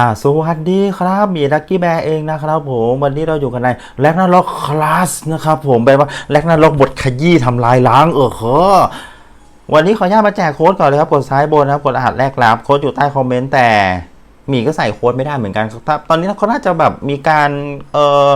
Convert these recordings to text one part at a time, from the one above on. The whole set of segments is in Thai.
อ่าสวัสดีครับมีลักกี้แบร์เองนะครับผมวันนี้เราอยู่กันในแลกนาล็อกคลาสนะครับผมแปลว่าแลกนาล็อกบทขยี้ทำลายล้างเออเหอวันนี้ขออนุญาตมาแจกโค้ดก่อนเลยครับ กดซ้ายบนนะครับ กดรหัสแรกรับโค้ดอยู่ใต้คอมเมนต์แต่หมีก็ใส่โค้ดไม่ได้เหมือนกันครับ ตอนนี้เขาน่าจะแบบมีการเอ่อ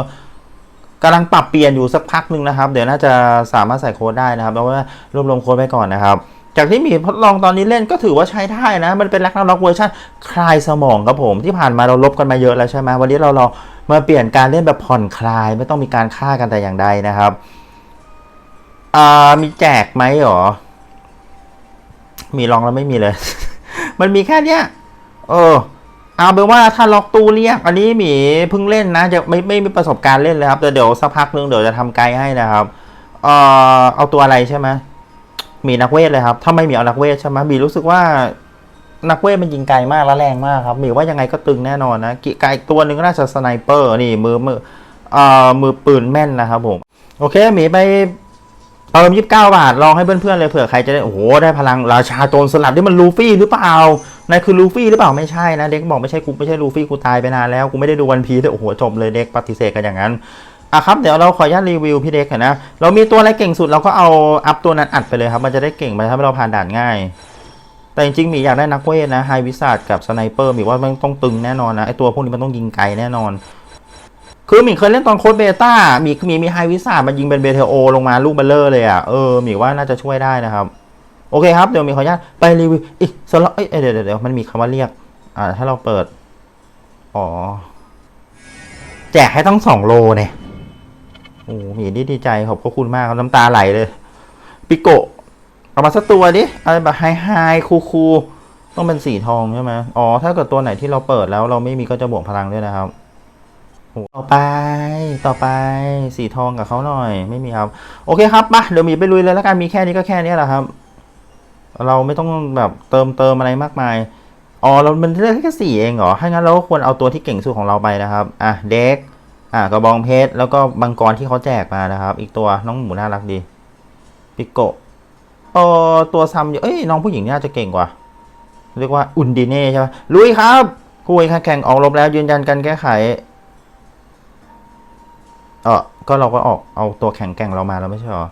กำลังปรับเปลี่ยนอยู่สักพักหนึ่งนะครับ เดี๋ยวน่าจะสามารถใส่โค้ดได้นะครับแล้วว่ารวบรวมโค้ดไปก่อนนะครับ จากที่มีทดลองตอนนี้เล่นก็ถือว่าใช้ได้นะ มันเป็นแลกนาล็อกเวอร์ชันคลายสมองครับผมที่ผ่านมาเราลบกันมาเยอะแล้วใช่ไหมวันนี้เราลองมาเปลี่ยนการเล่นแบบผ่อนคลาย ไม่ต้องมีการฆ่ากันแต่อย่างใดนะครับอ่ามีแจกไหมหรอ มีลองแล้วไม่มีเลย มันมีแค่เนี้ยเออเอาเป็นว่าถ้าล็อกตู้เรียก อันนี้หมีเพิ่งเล่นนะจะไม่ไม่มีประสบการณ์เล่นเลยครับแต่เดี๋ยวสักพักนึงเดี๋ยวจะทำไกด์ให้นะครับเออเอาตัวอะไรใช่ไหม มีนักเวทเลยครับ ถ้าไม่มีเอานักเวทใช่ไหมมีรู้สึกว่านักเวทมันยิงไกลมากและแรงมากครับมีว่ายังไงก็ตึงแน่นอนนะกิไกลตัวหนึ่งก็น่าจะสไนเปอร์นี่มือมือเอ่อมือปืนแม่นนะครับผม โอเคหมีไปเติมยี่สิบเก้าบาทลองให้เพื่อนๆเลยเผื่อใครจะได้โอ้โหได้พลังราชาโจรสลัดนี่มันลูฟี่หรือเปล่านายคือลูฟี่หรือเปล่าไม่ใช่นะเด็กบอกไม่ใช่กูไม่ใช่ลูฟี่กูตายไปนานแล้วกูไม่ได้ดูวันพีแต่โอ้โหจบเลยเด็กปฏิเสธกันอย่างนั้น อะครับเดี๋ยวเราขออนุญาตรีวิวพี่เด็กหน่อยนะเรามีตัวอะไรเก่งสุดเราก็เอาอัพตัวนั้นอัดไปเลยครับ มันจะได้เก่งไปทำให้เราผ่านด่านง่าย แต่จริงๆหมีอยากได้นักเวทนะไฮวิสาดกับสไนเปอร์หมีว่ามันต้องตึงแน่นอนนะไอตัวพวกนี้มันต้องยิงไกลแน่นอน คือหมีเคยเล่นตอนโค้ดเบต้ามีมีมีไฮวิสาดมันยิงเป็นเบเทโอลงมาลูกเบลเลอร์เลยอะเออหมีว่าน่าจะช่วยได้นะครับโอเคครับเดี๋ยวหมีขออนุญาตไปรีวิวอีกสล็อตเอ้ยเดี๋ยวเดี๋ยวเดี๋ยวมันมีคำว่าเรียก อ่า ถ้าเราเปิด อ๋อ แจกให้ต้องสองโลเนี่ย โอ้หมีนี่ดีใจขอบพระคุณมากครับน้ำตาไหลเลย ปิโกะเอามาสักตัวดิอะไรแบบไฮไฮคูคูต้องเป็นสีทองใช่ไหมอ๋อ ถ้าเกิดตัวไหนที่เราเปิดแล้วเราไม่มีก็จะบวกพลังด้วยนะครับโอ้ต่อไป ต่อไป สีทองกับเขาหน่อย ไม่มีครับ โอเคครับมาเดี๋ยวมีไปลุยเลยแล้วกันมีแค่นี้ก็แค่นี้แหละครับ เราไม่ต้องแบบเติมเติมอะไรมากมาย อ๋อ เรามันเลือกแค่สี่เองเหรอถ้างั้นเราก็ควรเอาตัวที่เก่งสุดของเราไปนะครับ อะ เด็ก อะกระบองเพชรแล้วก็บังกรที่เขาแจกมานะครับ อีกตัวน้องหมูน่ารักดีปิโกเออตัวซัมเอ้ยน้องผู้หญิงน่าจะเก่งกว่า เรียกว่าอุนดิเน่ใช่ไหมลุยครับคุยค่ะแข่งออกรบแล้วยืนยันการแก้ไขเออก็เราก็ออกเอาตัวแข่งแก่งเรามาแล้วไม่ใช่หรอ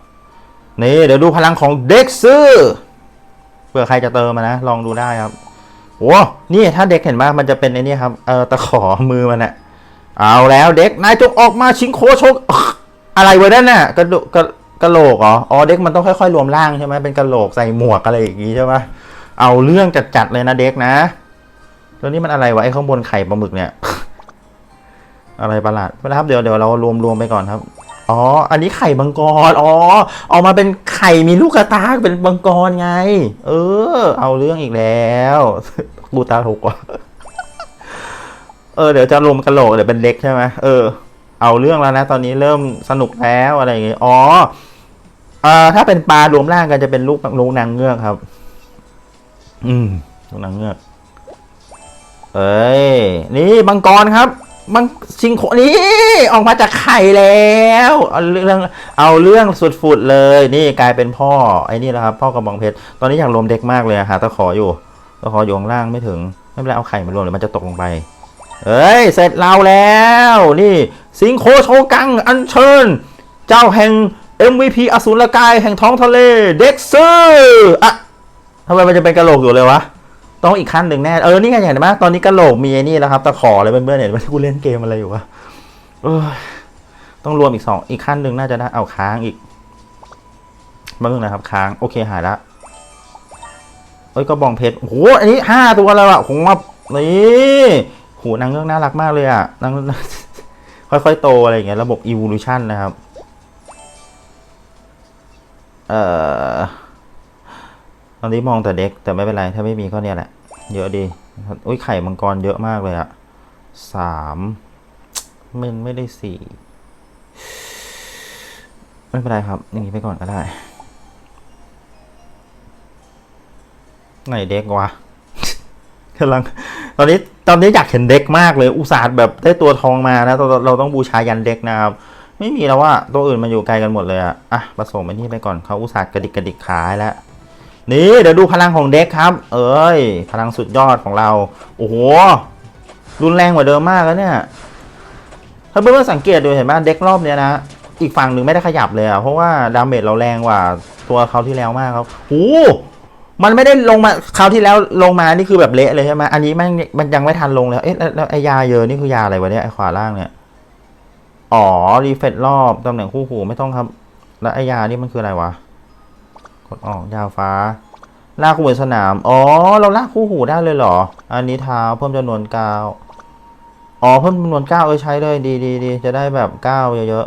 นี่เดี๋ยวดูพลังของเด็กซื้อเผื่อใครจะเติมมานะลองดูได้ครับโอ้นี่ถ้าเด็กเห็นไหมมันจะเป็นไอ้นี่ครับเออตะขอมือมันอะ เอาแล้วเด็กนายจงออกมาชิงโคชกอะไรวะนั่นน่ะกระดูกกระกระโหลกเหรออ๋อเด็กมันต้องค่อยๆรวมร่างใช่ไหมเป็นกระโหลกใส่หมวกอะไรอย่างงี้ใช่ไหมเอาเรื่องจัดๆเลยนะเด็กนะแล้วนี่มันอะไรวะไอ้ข้างบนไข่ปลาหมึกเนี่ย อะไรประหลาดนะครับเดี๋ยวเดี๋ยวเรารวมๆไปก่อนครับอ๋อ อันนี้ไข่มังกร อ๋อ ออกมาเป็นไข่มีลูกกระตากเป็นมังกรไง เออ เอาเรื่องอีกแล้ว กูตาถูกว่ะ เออเดี๋ยวจะรวมกระโหลกเดี๋ยวเป็นเล็กใช่ไหมเออเอาเรื่องแล้วนะ ตอนนี้เริ่มสนุกแล้วอะไรอย่างเงี้ยอ๋ออ่าถ้าเป็นปลารวมร่างกันจะเป็นลูกลูกนางเงือกครับ อืมลูกนางเงือก เอ้ยนี่มังกรครับมังชิงโคนี่ออกมาจากไข่แล้วเอาเรื่องเอาเรื่องสุดฝุดเลย นี่กลายเป็นพ่อไอ้นี่แหละครับพ่อกระบองเพชรตอนนี้อยากรวมเด็กมากเลยหาตะขออยู่ตะขออยู่ข้างล่างไม่ถึง ไม่เป็นไรเอาไข่มารวมเดี๋ยวมันจะตกลงไป เอ้ย เสร็จเราแล้ว นี่ สิงโคโชกัง อัญเชิญ เจ้าแห่ง MVP อสูรกายแห่งท้องทะเล เด็กซื้ออะทำไมมันจะเป็นกระโหลกอยู่เลยวะ ต้องอีกขั้นหนึ่งแน่ เออ นี่ไงเห็นไหมตอนนี้กระโหลกมีไอ้นี่แล้วครับ ตะขอเลยเพื่อนๆเห็นไหมที่กูเล่นเกมอะไรอยู่วะเออต้องรวมอีกสองอีกขั้นหนึ่งน่าจะได้ เอาค้างอีกมาเพิ่งนะครับ ค้าง โอเค หายละเอ้ย ก็บองเพชร โอ้โห อันนี้ห้าตัวแล้วอะผมว่านี่ หนางเงือกน่ารักมากเลยอะนางค่อยๆ โตอะไรอย่างเงี้ยระบบ evolution นะครับ เอ่อ ตอนนี้มองแต่เด็ก แต่ไม่เป็นไร ถ้าไม่มีก็เนี่ยแหละ เยอะดีอุ้ยไข่มังกรเยอะมากเลยอะสามมันไม่ได้สี่ไม่เป็นไรครับ อย่างนี้ไปก่อนก็ได้ ไหนเด็กวะกำลัง ตอนนี้ ตอนนี้อยากเห็นเด็กมากเลย อุตส่าห์แบบได้ตัวทองมานะเราเราต้องบูชายันเด็กนะครับ ไม่มีแล้วว่าตัวอื่นมันอยู่ไกลกันหมดเลยอะอะผสมไอันนี้ไปก่อนเขาอุตส่าห์กระดิกกระดิกขายแล้วนี่เดี๋ยวดูพลังของเด็กครับ เอ้ย พลังสุดยอดของเรา โอ้โห รุนแรงกว่าเดิมมากแล้วเนี่ย ถ้าเพื่อนๆสังเกตดูเห็นไหมเด็กรอบเนี้ยนะ อีกฝั่งหนึ่งไม่ได้ขยับเลยอะเพราะว่าดาเมจเราแรงกว่าตัวเขาที่แล้วมากครับโอ้ มันไม่ได้ลงมาคราวที่แล้วลงมานี่คือแบบเละเลยใช่ไหมอันนี้ม่งมันยังไม่ทันลงเลยเอ๊ะแล้วแล้วไอยาเยอะนี่คือยาอะไรวะเนี่ยไอขวาล่างเนี่ยอ๋อรีเฟรชรอบตำแหน่งคู่หูไม่ต้องครับ แล้วไอยานี่มันคืออะไรวะกดออกยาฟ้าลากคู่หูสนามอ๋อเราลากคู่หูได้เลยเหรอ อันนี้เท้าเพิ่มจำนวนกาวอ๋อเพิ่มจำนวนก้าวเออใช้เลยดีดีดีจะได้แบบก้าวเยอะ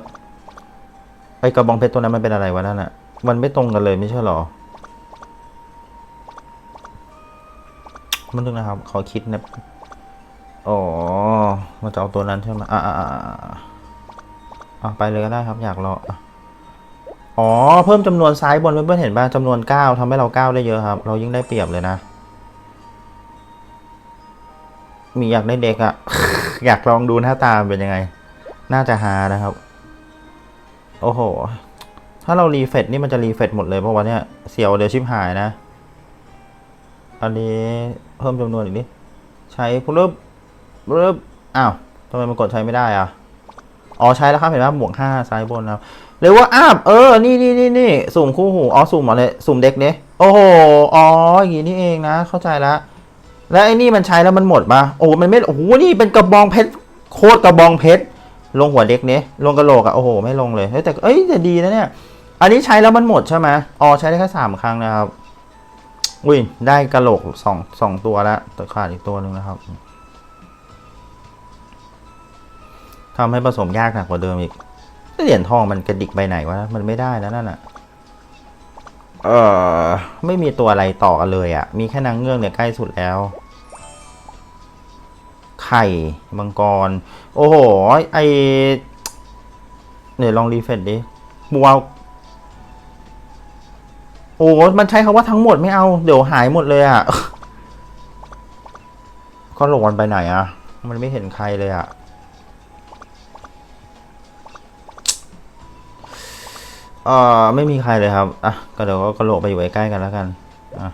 ๆไอกระบองเพชรตัวนั้นมันเป็นอะไรวะนั่นอะมันไม่ตรงกันเลยไม่ใช่หรอ มันนึงนะครับ ขอคิดนะอ๋อมันจะเอาตัวนั้นใช่ไหมอ่าอ่าอ่าไปเลยก็ได้ครับอยากรออ๋อ เพิ่มจำนวนซ้ายบนเพื่อนๆเห็นป่ะจำนวนก้าทำให้เราก้าวได้เยอะครับ เรายิ่งได้เปรียบเลยนะ มีอยากได้เด็กอะอยากลองดูหน้าตาเป็นยังไง น่าจะหานะครับ โอ้โห ถ้าเรารีเฟรชนี่มันจะรีเฟรชหมดเลยเพราะว่าเนี่ยเสียวเดี๋ยวชิบหายนะ อันนี้ เพิ่มจำนวนอีกนิดใช้ปุ๊บปุ๊บอ้าวทำไมมันกดใช้ไม่ได้อะอ๋อใช้แล้วครับเห็นไหมหมวกห้าซ้ายบนนะครับเรียกว่าอัพเออ นี่นี่นี่นี่สุ่มคู่หูอ๋อสุ่มอะไรสุ่มเด็กเนี้ยโอ้โหอ๋ออย่างนี้นี่เองนะ เข้าใจละแล้วไอ้นี่มันใช้แล้วมันหมดปะโอ้มันไม่โอ้โหนี่เป็นกระบองเพชรโคตรกระบองเพชรลงหัวเด็กเนี้ยลงกระโหลกอะโอ้โหไม่ลงเลยเฮ้ยแต่เอ้ยแต่ดีนะเนี่ย อันนี้ใช้แล้วมันหมดใช่ไหมอ๋อใช้ได้แค่สามครั้งนะครับ อุ้ย ได้กระโหลกสองสองตัวแล้วแต่ขาดอีกตัวหนึ่งนะครับทำให้ผสมยากหนักกว่าเดิมอีกเหรียญทองมันกระดิกไปไหนวะ มันไม่ได้แล้วนั่นอะเออไม่มีตัวอะไรต่อกันเลยอะมีแค่นางเงือกเนี่ยใกล้สุดแล้ว ไข่มังกร โอ้โห ไอเนี่ยลองรีเฟรชดิบัว โอ้มันใช้คำว่าทั้งหมดไม่เอา เดี๋ยวหายหมดเลยอะก็หลงมันไปไหนอะมันไม่เห็นใครเลยอะเอ่อ ไม่มีใครเลยครับ อะ ก็เดี๋ยวก็กระโหลกไปอยู่ใกล้ๆกันแล้วกัน อะ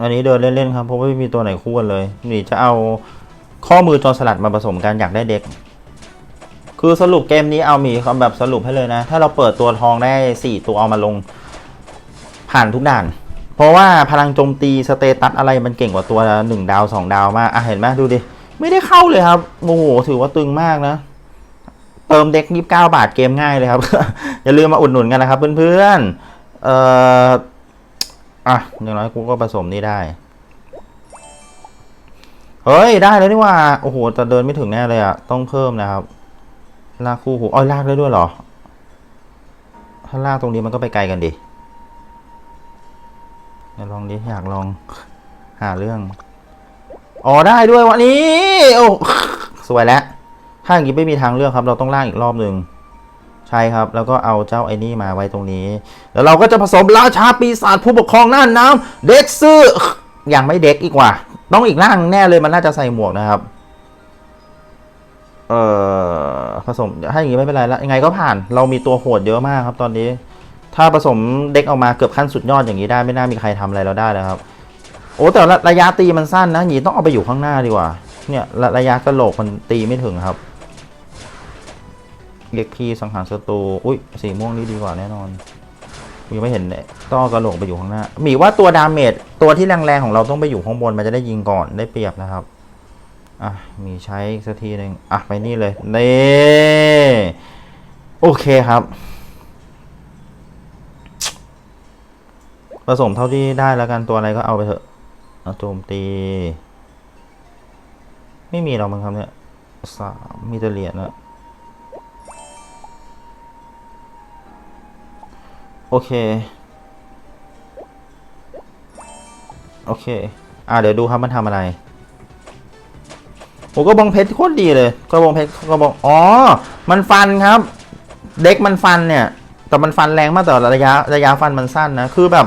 อันนี้เดินเล่นๆครับ เพราะว่าไม่มีตัวไหนคู่กันเลย นี่จะเอาข้อมือจอสลัดมาผสมกันอยากได้เด็ก คือสรุปเกมนี้เอามีคำแบบสรุปให้เลยนะ ถ้าเราเปิดตัวทองได้สี่ตัวเอามาลง ผ่านทุกด่าน เพราะว่าพลังโจมตีสเตตัสอะไรมันเก่งกว่าตัวหนึ่งดาวสองดาวมาก อะเห็นไหมดูดิ ไม่ได้เข้าเลยครับโอ้โหถือว่าตึงมากนะ เติมเด็กยี่สิบเก้าบาทเกมง่ายเลยครับ อย่าลืมมาอุดหนุนกันนะครับเพื่อนๆ เอ่อ อะอย่างน้อยกูก็ผสมนี่ได้ เฮ้ย ได้แล้วนี่ว่า โอ้โหแต่เดินไม่ถึงแน่เลยอะต้องเพิ่มนะครับ ลากคู่หูอ้อยลากได้ด้วยเหรอ ถ้าลากตรงนี้มันก็ไปไกลกันดิเดี๋ยวลองดิอยากลองหาเรื่อง อ๋อได้ด้วยวันนี้ โอ้สวยแล้ว ถ้าอย่างนี้ไม่มีทางเลือกครับ เราต้องลางอีกรอบหนึ่งใช่ครับ แล้วก็เอาเจ้าไอ้นี่มาไว้ตรงนี้ แล้วเราก็จะผสมราชาปีศาจผู้ปกครองน่านน้ำเด็กซื้อยังไม่เด็กอีกว่า ต้องอีกร่างแน่เลยมันน่าจะใส่หมวกนะครับ เอ่อผสมถ้อย่างนี้ไม่เป็นไรแล้วยังไงก็ผ่านเรามีตัวโหดเยอะมากครับตอนนี้ ถ้าผสมเด็กออกมาเกือบขั้นสุดยอดอย่างนี้ได้ไม่น่ามีใครทำอะไรเราได้แล้วครับ โอ้แต่ระระยะตีมันสั้นนะหยีต้องเอาไปอยู่ข้างหน้าดีกว่า เนี่ยระระยะกระโหลกมันตีไม่ถึงครับเล็กพีสังหารศัตรูอุ้ยสีม่วงนี่ดีกว่าแน่นอนยังไม่เห็นเลยต้อกระโหลกไปอยู่ข้างหน้าหมีว่าตัวดาเมจตัวที่แรงๆของเราต้องไปอยู่ข้างบนมันจะได้ยิงก่อนได้เปรียบนะครับ อะ มีใช้อีกสักทีหนึ่งอะ ไปนี่เลยนี่โอเคครับ ผสมเท่าที่ได้แล้วกันตัวอะไรก็เอาไปเถอะเอาโจมตี ไม่มีเรามั้งครับเนี่ยสามมีแต่เหรียญอะโอเค โอเค อ่าเดี๋ยวดูครับมันทำอะไร โอ้ก็บองเพชรโคตรดีเลยก็บองเพชรก็บองอ๋อ มันฟันครับ เด็กมันฟันเนี่ย แต่มันฟันแรงมากแต่ระยะระยะฟันมันสั้นนะคือแบบ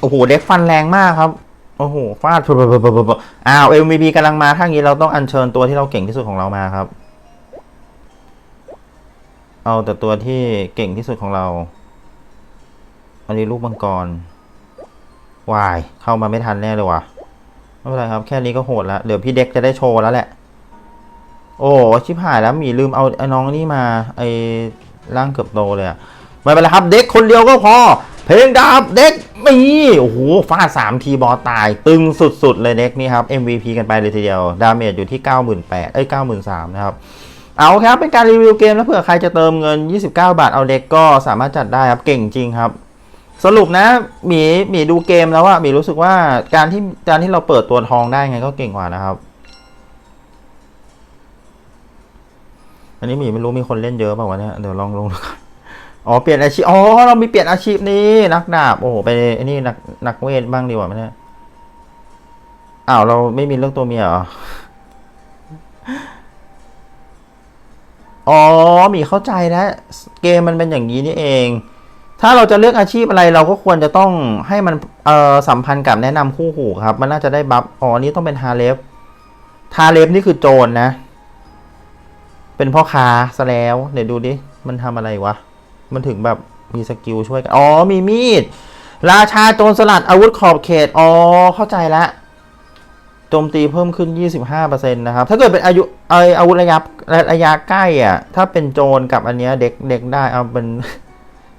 โอ้โหเด็กฟันแรงมากครับโอ้โหฟาดปุ๊บปุ๊บปุ๊บปุ๊บปุ๊บอ้าว MVP กำลังมาถ้างี้เราต้องอัญเชิญตัวที่เราเก่งที่สุดของเรามาครับ เอาแต่ตัวที่เก่งที่สุดของเรา อันนี้ลูกมังกรวายเข้ามาไม่ทันแน่เลยว่ะ ไม่เป็นไรครับ แค่นี้ก็โหดแล้วเดี๋ยวพี่เด็กจะได้โชว์แล้วแหละ โอ้ชิบหายแล้วมีลืมเอาไอ้น้องนี่มา ไอ้ร่างเกือบโตเลยอะไม่เป็นไรครับ เด็กคนเดียวก็พอ เพลงดาบเด็กมีโอ้โหฟาดสามทีบอตาย ตึงสุด ๆ เลยเด็กนี่ครับ MVP กันไปเลยทีเดียว ดาเมจอยู่ที่ 98,000เอ้ย93,000นะครับเอาครับเป็นการรีวิวเกมแล้วเผื่อใครจะเติมเงิน 29 บาทเอาเด็กก็สามารถจัดได้ครับ เก่งจริงครับ สรุปนะหมีหมีดูเกมแล้วว่าหมีรู้สึกว่าการที่การที่เราเปิดตัวทองได้ไงก็เก่งกว่านะครับ อันนี้หมีไม่รู้มีคนเล่นเยอะเปล่าวะเนี่ยเดี๋ยวลองลงดูก่อนอ๋อเปลี่ยนอาชีพอ๋อเรามีเปลี่ยนอาชีพนี้นักดาบโอ้โหไปไอ้นี่นักนักเวทบ้างดีกว่าไหมเนี่ยอ้าวเราไม่มีเรื่องตัวเมียเหรออ๋อหมีเข้าใจแล้วเกมมันเป็นอย่างนี้นี่เอง ถ้าเราจะเลือกอาชีพอะไรเราก็ควรจะต้องให้มันสัมพันธ์กับแนะนำคู่หูครับ มันน่าจะได้บัฟอ๋อนี่ต้องเป็นฮาเลฟฮาเลฟนี่คือโจรนะเป็นพ่อค้าซะแล้ว เดี๋ยวดูดิ มันทำอะไรวะ มันถึงแบบมีสกิลช่วยกัน อ๋อ มีมีด ราชาโจรสลัดอาวุธขอบเขต อ๋อ เข้าใจละโจมตีเพิ่มขึ้น 25%นะครับ ถ้าเกิดเป็นอายุเอออาวุธระยะระยะใกล้อะ ถ้าเป็นโจรกับอันเนี้ยเด็กเด็กได้เอาเป็น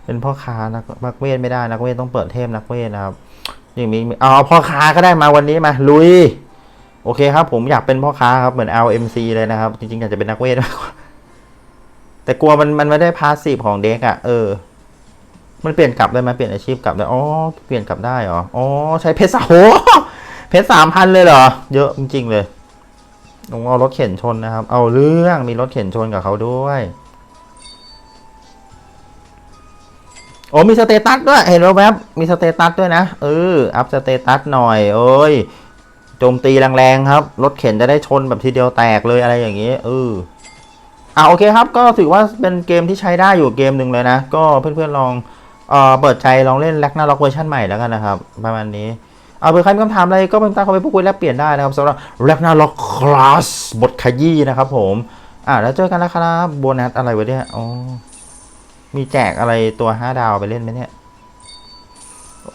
เป็นพ่อค้านักนักเวทไม่ได้นักเวทต้องเปิดเทพนักเวทนะครับอย่างมีเอาเอพ่อค้าก็ได้มาวันนี้มาลุย โอเคครับ ผมอยากเป็นพ่อค้าครับเหมือน LMC เลยนะครับ จริงๆอยากจะเป็นนักเวทมากกว่าแต่กลัวมันมันไม่ได้พาสซีฟของเด็กอะ่ะเออ มันเปลี่ยนกลับได้ไหมเปลี่ยนอาชีพกลับได้อ๋อเปลี่ยนกลับได้เหรออ๋อใช้เพชรสามโหเพชรสามพันเลยเหรอ เยอะจริงๆเลยต้องเอารถเข็นชนนะครับ เอาเรื่องมีรถเข็นชนกับเขาด้วย โอ้มีสเตตัสด้วย เห็นแวบมีสเตตัสด้วยนะ เออ อัพสเตตัสหน่อยเอ้ย โจมตีแรงๆครับ รถเข็นจะได้ชนแบบทีเดียวแตกเลยอะไรอย่างนี้ เอออ่าโอเคครับ ก็ถือว่าเป็นเกมที่ใช้ได้อยู่เกมหนึ่งเลยนะ ก็เพื่อนๆลอง เอ่อ เปิดใจลองเล่นแล็กนาล็อกเวอร์ชันใหม่แล้วกันนะครับ ประมาณนี้ เอาเผื่อใครมีคำถามอะไรก็เป็นตามเข้าไปพูดคุยแลกเปลี่ยนได้นะครับสำหรับแล็กนาล็อกคลาสบทขยี้นะครับผม อ่าแล้วเจอกันนะครับโบนัสอะไรวะเนี่ยอ๋อ มีแจกอะไรตัวห้าดาวไปเล่นไหมเนี่ย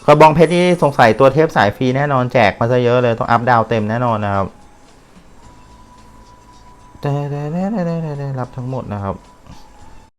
กระบองเพชรนี่สงสัยตัวเทพสายฟรีแน่นอนแจกมาซะเยอะเลยต้องอัพดาวเต็มแน่นอนนะครับได้ได้ได้ได้ได้รับทั้งหมดนะครับ